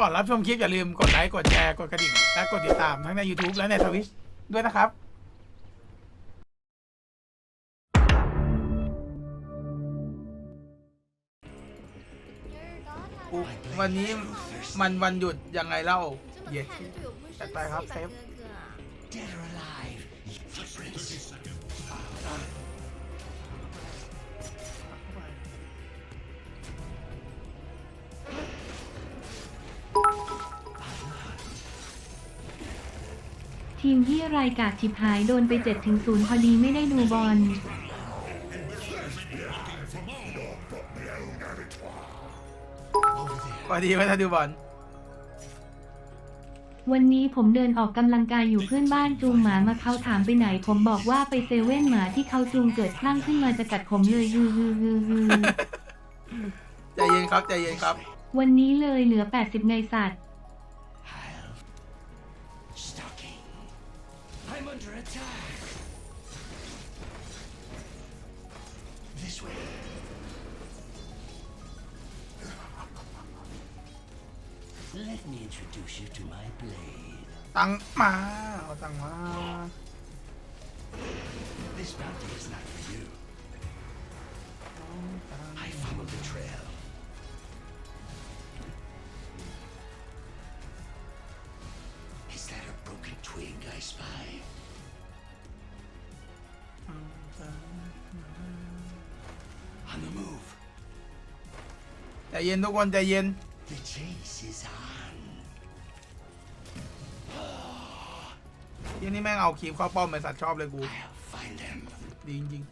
ก่อนรับชมคลิปอย่าลืมกดไลค์กดแชร์กดกระดิ่งและกดติดตามทั้งใน YouTube และในทวิชด้วยนะครับอุ๊วันนี้มันวันหยุดยังไงเล่า เย็ดจัดไปครับเซฟ ทีมที่รายกากฉิบหายโดนไป7ถึง0พอดีไม่ได้ดูบอล พอดีไม่ทันดูบอลวันนี้ผมเดินออกกำลังกายอยู่เพื่อนบ้านจูงหมามาเขาถามไปไหน ผมบอกว่าไปเซเว่นหมาที่เขาจูงเกิดคลั่งขึ้นมาจะกัดผมเลยฮือฮือฮือฮือใจเย็นครับใจเย็นครับ วันนี้เลยเหลือ 80ไงสัตว์ Let me introduce you to my blade. ตังมาเอาตังมา This bounty is not for you. I follow the trail. Is that a broken twig I spy? On the move. ใจเย็นทุกคนใจเย็น The chase is on. ที่นี่แม่งเอาครีมเข้าป้อมไอสัตว์ชอบเลยกู I'll find them. ดีจริง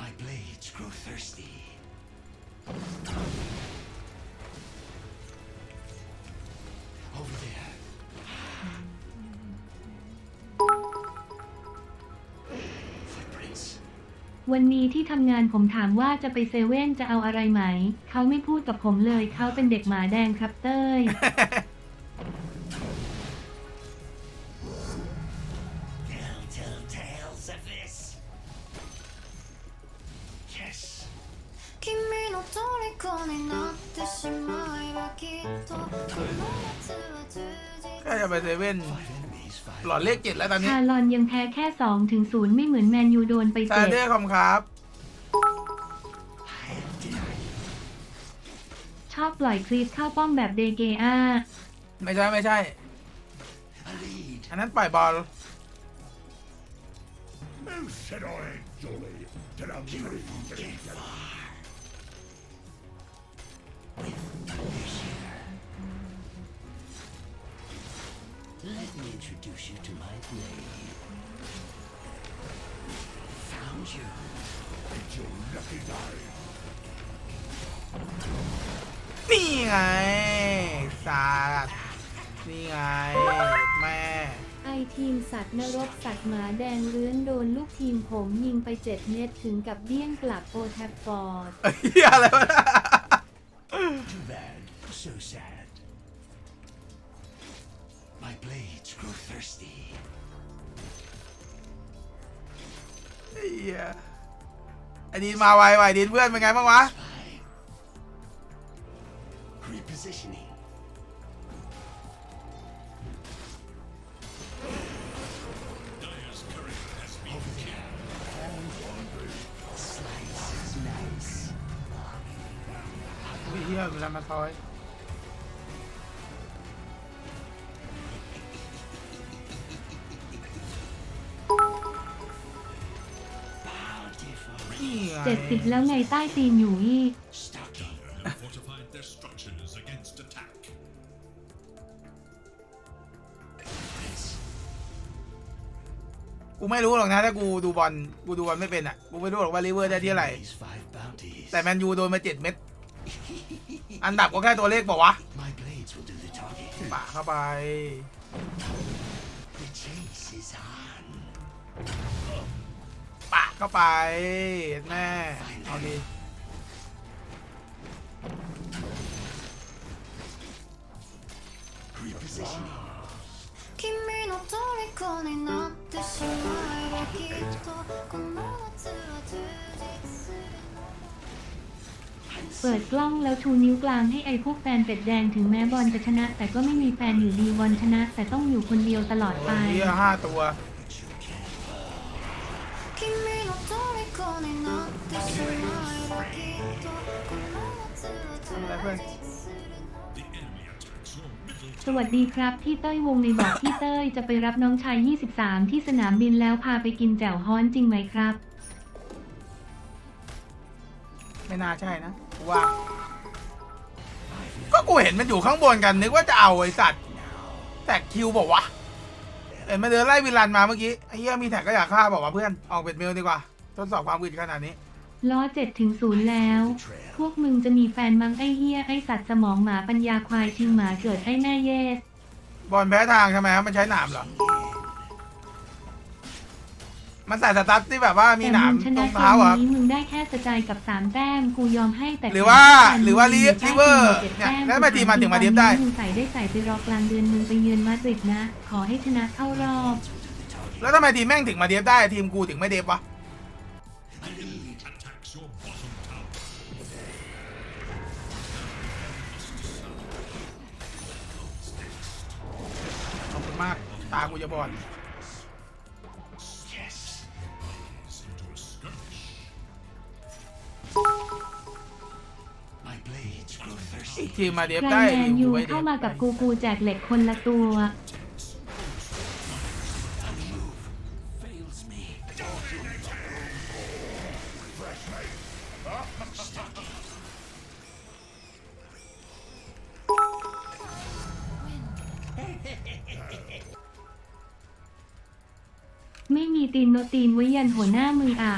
My blades grow thirsty. วันนี้ที่ทำงานผมถามว่าจะไปเซเว่นจะเอาอะไรไหม เขาไม่พูดกับผมเลย เขาเป็นเด็กหมาแดงครับเต้ย They'll tell tales of this. Yes. 君の虜になってしまえばきっとこの夏は充 ๆแค่ 実 จะไปเซเว่น Five enemies, five. หลอดเลขเจ็ดแล้วตอนนี้คาร์ลอนยังแพ้แค่2ถึง0ไม่เหมือนแมนยูโดนไปซาเจ็ดเด้คอมครับ I'll deny you. ชอบปล่อยคลิปเข้าป้อมแบบเดเกอาไม่ใช่ไม่ใช่ A lead. อันนั้นปล่อยบอล Who said I ain't jolly? Did I You really won't get Let me introduce you to my blade. Found you. It's your lucky day. นี่ไงสาดนี่ไงแม่ไอทีมสัตว์นรกสัตว์หมาแดงเลื้อนโดนลูกทีมผมยิงไป7เม็ดถึงกับเดี้ยงกลับโอแทฟฟอร์ดเฮียอะไรวะ Too bad. So sad. เฮียไอ้ดินมาไวไวดินเพื่อนเป็นไงบ้างวะ Spy. Repositioning. Over there. Slice is nice. เฮียมีอะไรมาซอย 70 แล้วไงใต้ตีนอยู่อีก Stalking. have fortified their structures against attack. This. กูไม่รู้หรอกนะถ้ากูดูบอลกูดูบอลไม่เป็นอะกูไม่รู้หรอกว่าลิเวอร์ได้ที่อะไหร These five bounties. แต่แมนยูโดนมาเจ็ดเม็ด อันดับก็แค่ตัวเลขบอกวะ My blades will do the talking. ป่าเข้าไป เข้าไปแม่เอาดีเปิดกล้องแล้วชูนิ้วกลางให้ไอ้พวกแฟนเป็ดแดงถึงแม้บอลจะชนะ แต่ก็ไม่มีแฟนอยู่ดีบอลชนะ แต่ต้องอยู่คนเดียวตลอดไป เฮียห้าตัว สวัสดีครับ พี่เต้ยวงในบอกพี่เต้ยจะไปรับน้องชาย 23 ที่สนามบินแล้วพาไปกินแจ่วฮ้อนจริงไหมครับ ไม่น่าใช่นะว่า ก็กูเห็นมันอยู่ข้างบนกันนึกว่าจะเอาไอสัตว์แท็กคิวบอกวะเห็นมาเดินไล่วิลันมาเมื่อกี้ไอ้เหี้ยมีแท็กก็อยากฆ่าบอกว่าเพื่อนออกเป็ดเมลดีกว่าทดสอบความอึดขนาดนี้ ล้อ7ถึง0แล้ว พวกมึงจะมีแฟนมั้งไอ้เฮียไอ้สัตว์สมองหมาปัญญาควายชิงหมาเกิดไอ้แม่เยส บอลแพ้ทางใช่ไหมครับมันใช้หนามเหรอ มันใส่สตั๊ดที่แบบว่ามีแต่หนามมึงชตรนะงเกเท้ามเหรอนี้มึงได้แค่สกายกับ3แต้มกูยอมให้แต่หรือว่าแข่งหรือว่าลีมึงลีเวอร์จ็ดเนี่ยต้แล้วทำไมทีมมันถึงมาดิฟได้ มึงใส่ได้ใส่ไปรอกลางเดือนมึงไปเยือนมาดริดนะ ขอให้ชนะเข้ารอบ แล้วทำไมทีมแม่งถึงมาเดฟได้ทีมกูถึงไม่เดฟวะ มาก ตากูจะบอด Yes. Into a skirmish. My blades grow อี thirsty. กทีมมาเดฟใครได้แมนทียูมกูไม่เดเข้าฟ มากับกูกูแจกเหล็กคนละตัว ตีนไว้ยันหัวหน้ามึงอะ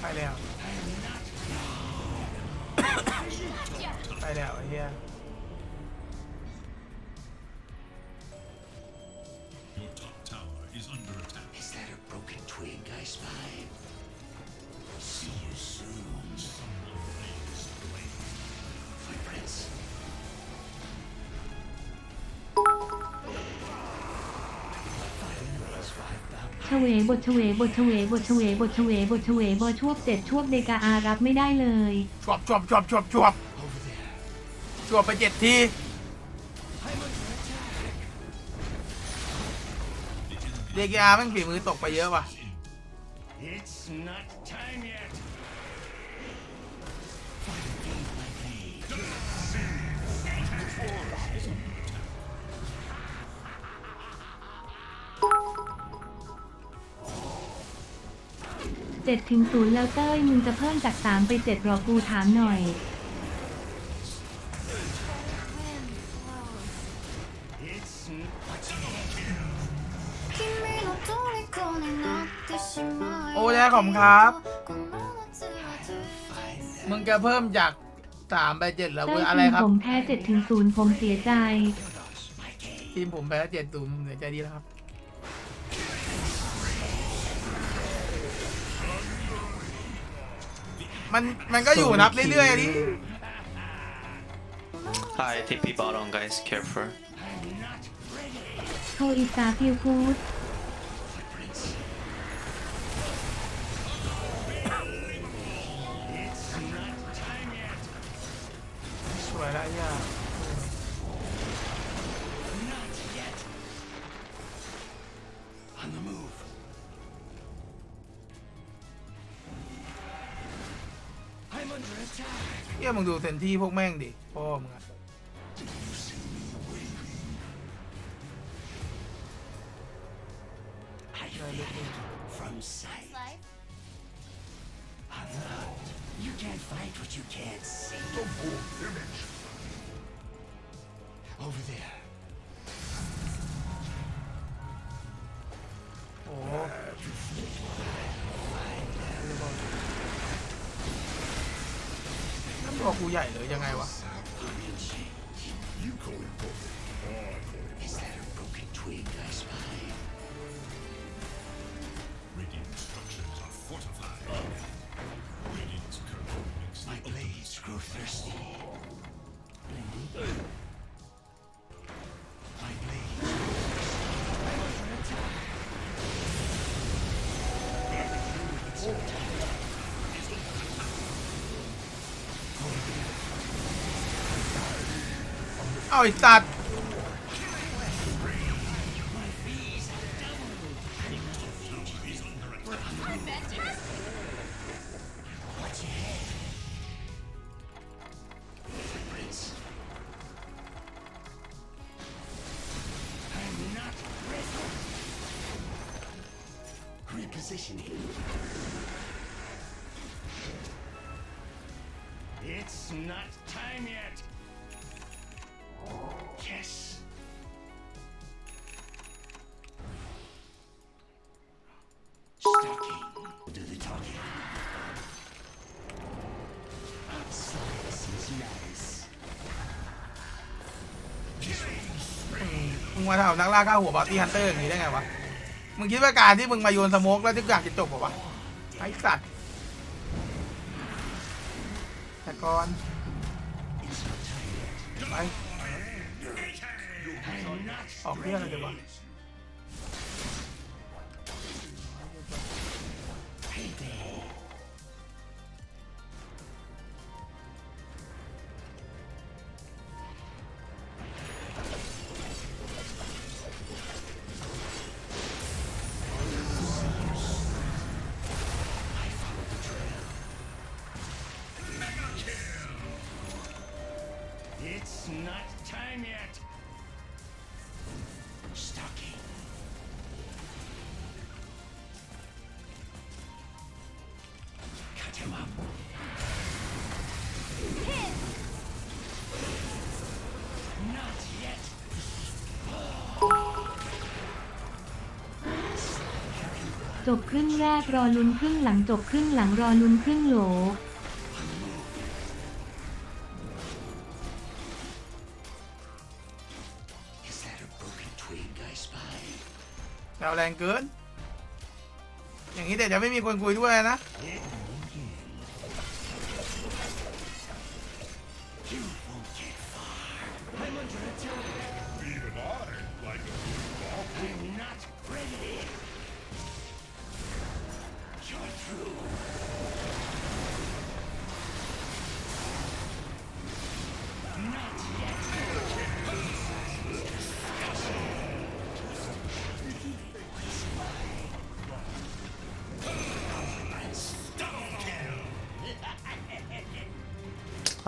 ไปแล้ว ไปแล้วไอ้เหี้ย วบทเฉวบทเฉวบทเฉวบทเฉวบทเฉวบชวบเจ็ดชวบเดกาอารับไม่ได้เลยชวบชวบชวบชวบชวบ Over there. ชวบไปเจ็ดทีเดกอาแม่งฝีมือตกไปเยอะว่ะ 7ถึง0แล้วเต้ยมึงจะเพิ่มจาก 3 ไป 7 รอกูถามหน่อย โอ้ยขอบครับ มึงจะเพิ่มจากสามไปเจ็ดเหรอเต้ยอะไรครับผมแพ้7ถึง0ผมเสียใจ ทีมผมแพ้เจ็ดตูมเสียใจดีแล้วครับ มันมันก็อยู่นับเรื่อยๆนี่ Hi, TP bottom, guys. Careful. โทอิสาฟิลกูด ดูเซนที่พวกแม่งดิพ่อมึงอะ I feel กูใหญ่เลยยังไงวะ เอาไอ้สัตว์ มึงมาทำนักล่าข้าหัวบอตตี้ฮันเตอร์อย่างนี้ได้ไงวะ มึงคิดว่าการที่มึงมาโยนสโมกแล้วทุกอย่างจะจบหรอวะ ไอ้สัตว์แต่ก่อนไปออกเรื่องอะไรดีวะ จบครึ่งแรกรอลุ้นครึ่งหลังจบครึ่งหลังรอลุ้นครึ่งโหลแววแรงเกิน อย่างนี้เดี๋ยวจะไม่มีคนคุยด้วยนะ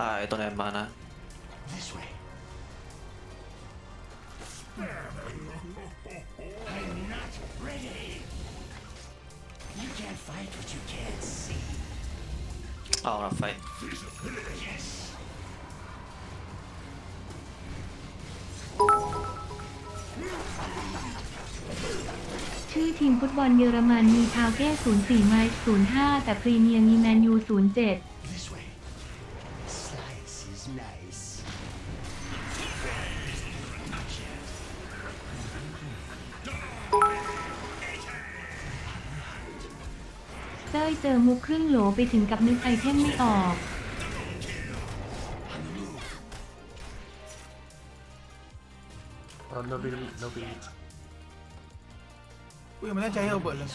Ah, I don't have mana. This way. I'm not ready. You can't fight what you can't see. I wanna fight. Yes. ชื่อทีมฟุตบอลเยอรมันมีชาวเก้04ไมล์05 แต่พรีเมียร์มีแมนยู07 nice. Not yet. เต้ยเจอมุกครึ่งโหลไปถึงกับนึกไอเทมไม่ออกกูยังไม่ได้ใช้เฮลเบิร์ตเลย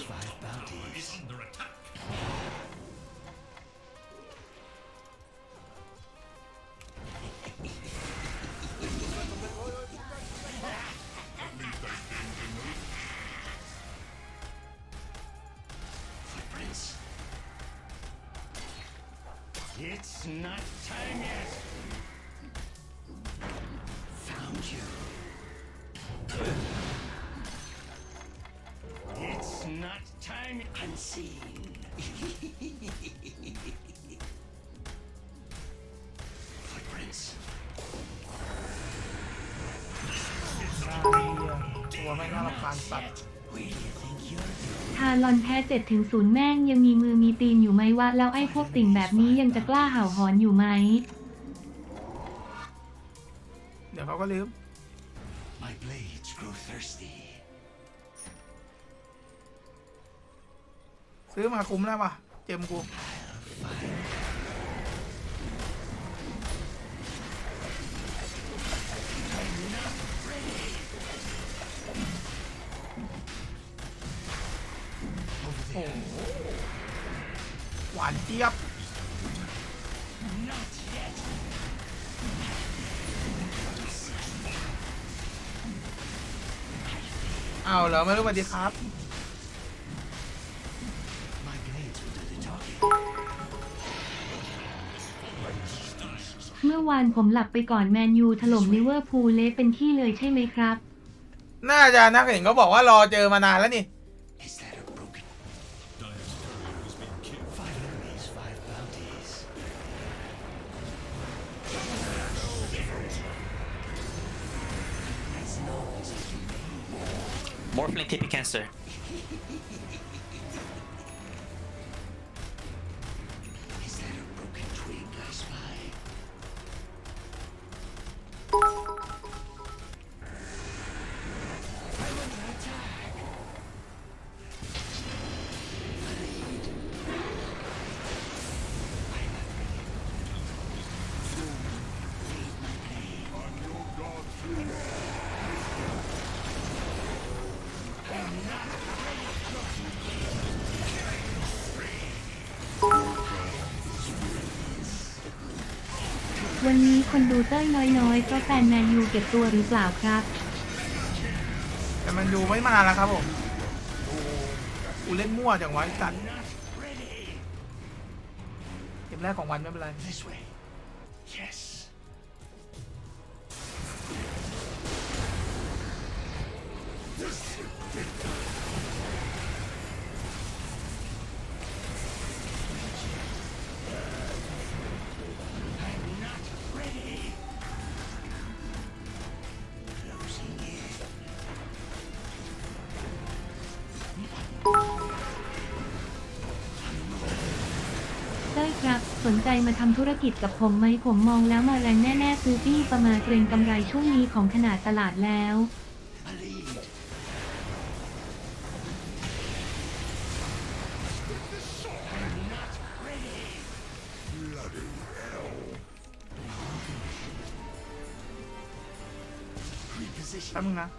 It's not time yet. Found you. It's not time unseen. Footprints. ตัวไม่น่ารำคาญสัตว์ going? ทารอนแพ้7ถึง0แม่งยังมีมือมีตีนอยู่ไหมวะ แล้วไอ้พวกติ่งแบบนี้ยังจะกล้าเห่าหอนอยู่ไหม เดี๋ยวเขาก็ลืม My blades grow thirsty. ซื้อมาคุ้มแล้วว่ะ เจมกูานเอาเหรอไม่รู้มาดีครับเมื่อวานผมหลับไปก่อนแมนยูถล่มลิเวอร์พูลเละเป็นที่เลยใช่ไหมครับ น่าจะนักเห็นเขาบอกว่ารอเจอมานานแล้วนี่ Morphling TP cancer. คนดูเต้ยน้อยๆเพราะแฟนแมนยูเก็บตัวหรือเปล่าครับ แต่มันดูไม่มาแล้วครับผมกูเล่นมั่วจังวะไอ้สัตว์ Ready. เกมแรกของวันไม่เป็นไร This way. Yes. ทำธุรกิจกับผมไหมผมมองแล้วมาแรงแน่ๆซื้อที่ประมาณเกรงกำไรช่วงนี้ของขนาดตลาดแล้วแป๊บนึงนะ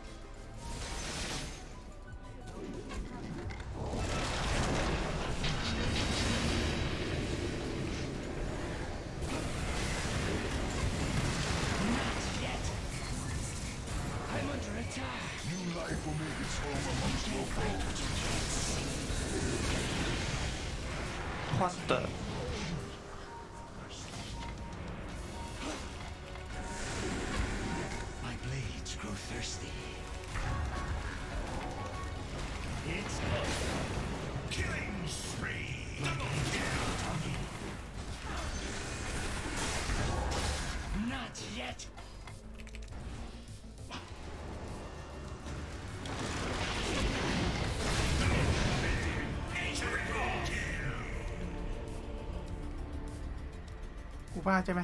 กูพลาใช่ไหม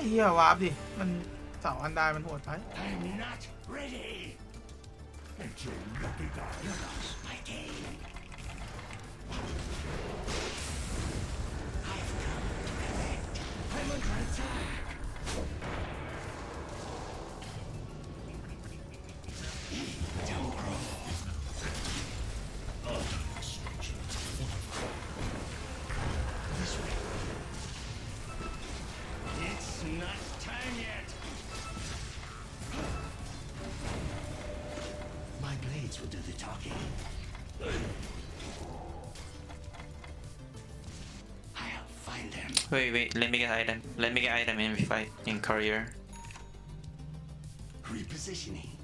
อ้เหี้ยวาร์ปดิ มันเสาอันดายมันโหดไป I'm not ready. Ain't your lucky guy. My game. I've come to collect. I'm under attack. I'll find. Wait, wait, let me get item. Let me get item in i in courier. Repositioning.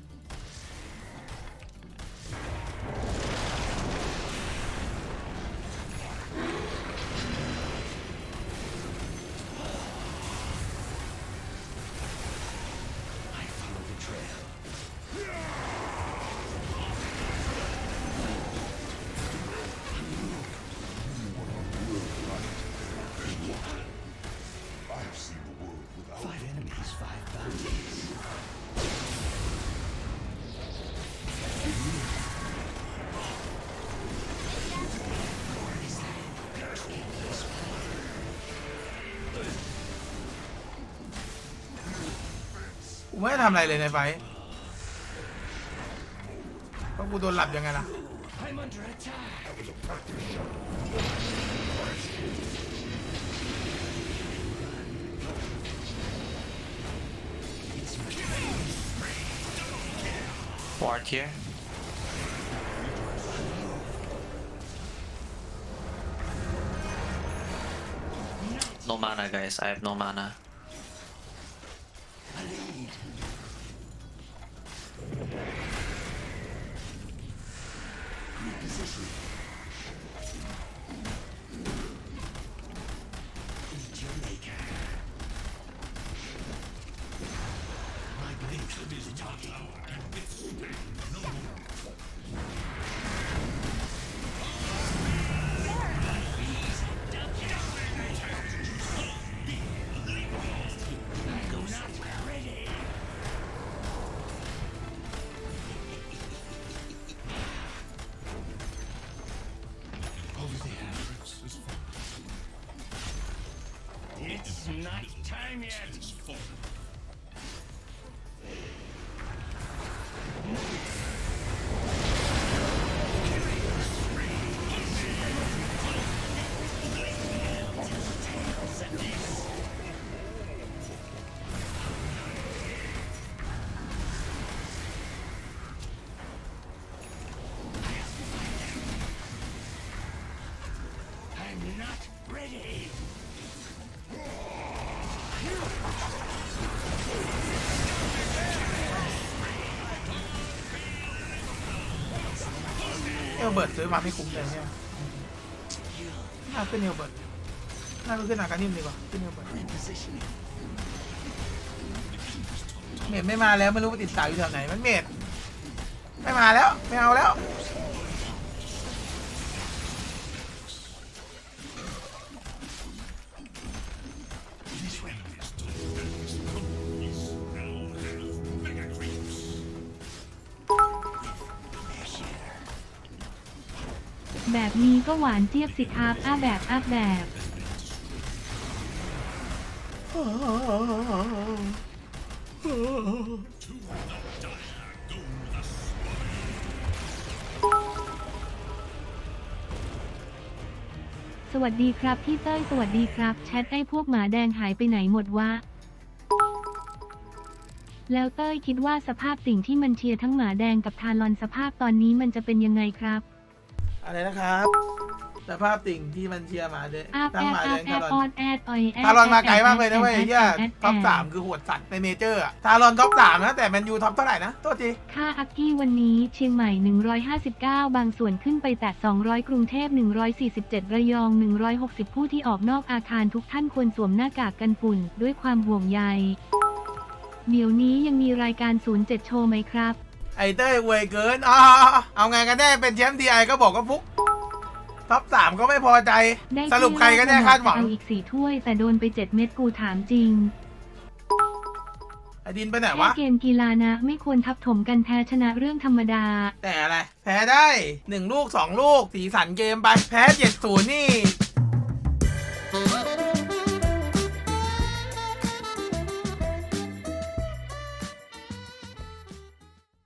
กูไม่ได้ทำอะไรเลยในไฟเพราะกูโดนหลับยังไงล่ะ I'm under attack. Here. No mana, guys. I have no mana. เบิร์ตซื้อมาไม่คุ้มเลยเนี่ยน่าขึ้นเอลเบิร์ตน่าขึ้นอาการนิ่มดีกว่าขึ้นเอลเบิร์ตเมดไม่มาแล้วไม่รู้ไปติดสายอยู่แถวไหนมันเมดไม่มาแล้วไม่เอาแล้ว แบบนี้ก็หวานเจี๊ยบสิครับอ้าแบบอ้าแบบสวัสดีครับพี่เต้ยสวัสดีครับ แชทไอ้พวกหมาแดงหายไปไหนหมดวะ แล้วเต้ยคิดว่าสภาพสิ่งที่มันเชียร์ทั้งหมาแดงกับทารอนสภาพตอนนี้มันจะเป็นยังไงครับ อะไรนะครับ สภาพติ่งที่มันเชียร์มาเลยอาตั้แองดมาอาเลยแอทาดรอนออดแอดออยแอดทารอนมาไกลมากเลยนะเว้ยแอดเฮียแอดท็อปแดสามคือโหดสัตว์ในเมเจอร์อะทารอนท็อปสามนะแต่แมนยูท็อปเท่าไหร่นะโทษที ค่าอักกี้วันนี้เชียงใหม่ 159 บางส่วนขึ้นไปแตะ 200 กรุงเทพ 147 ระยอง 160 ผู้ที่ออกนอกอาคารทุกท่านควรสวมหน้ากากกันฝุ่น ด้วยความห่วงใย เดี๋ยวนี้ยังมีรายการ 07 โชว์ไหมครับ ไอเต้ยอวยเกินอ๋อเอาไงกันแน่เป็นแชมป์ดีไอก็บอกก็ฟุกท็อปสามก็ไม่พอใจ ได้สรุปใครกันแน่คาดหวัง เอาอีกสี่ถ้วยแต่โดนไป7เม็ดกูถามจริงไอดินไปไหนแค่วะเกมกีฬานะไม่ควรทับถมกันแพ้ชนะเรื่องธรรมดา แต่อะไร แพ้ได้หนึ่งลูกสองลูก สีสันเกมไป แพ้เจ็ดศูนย์นี่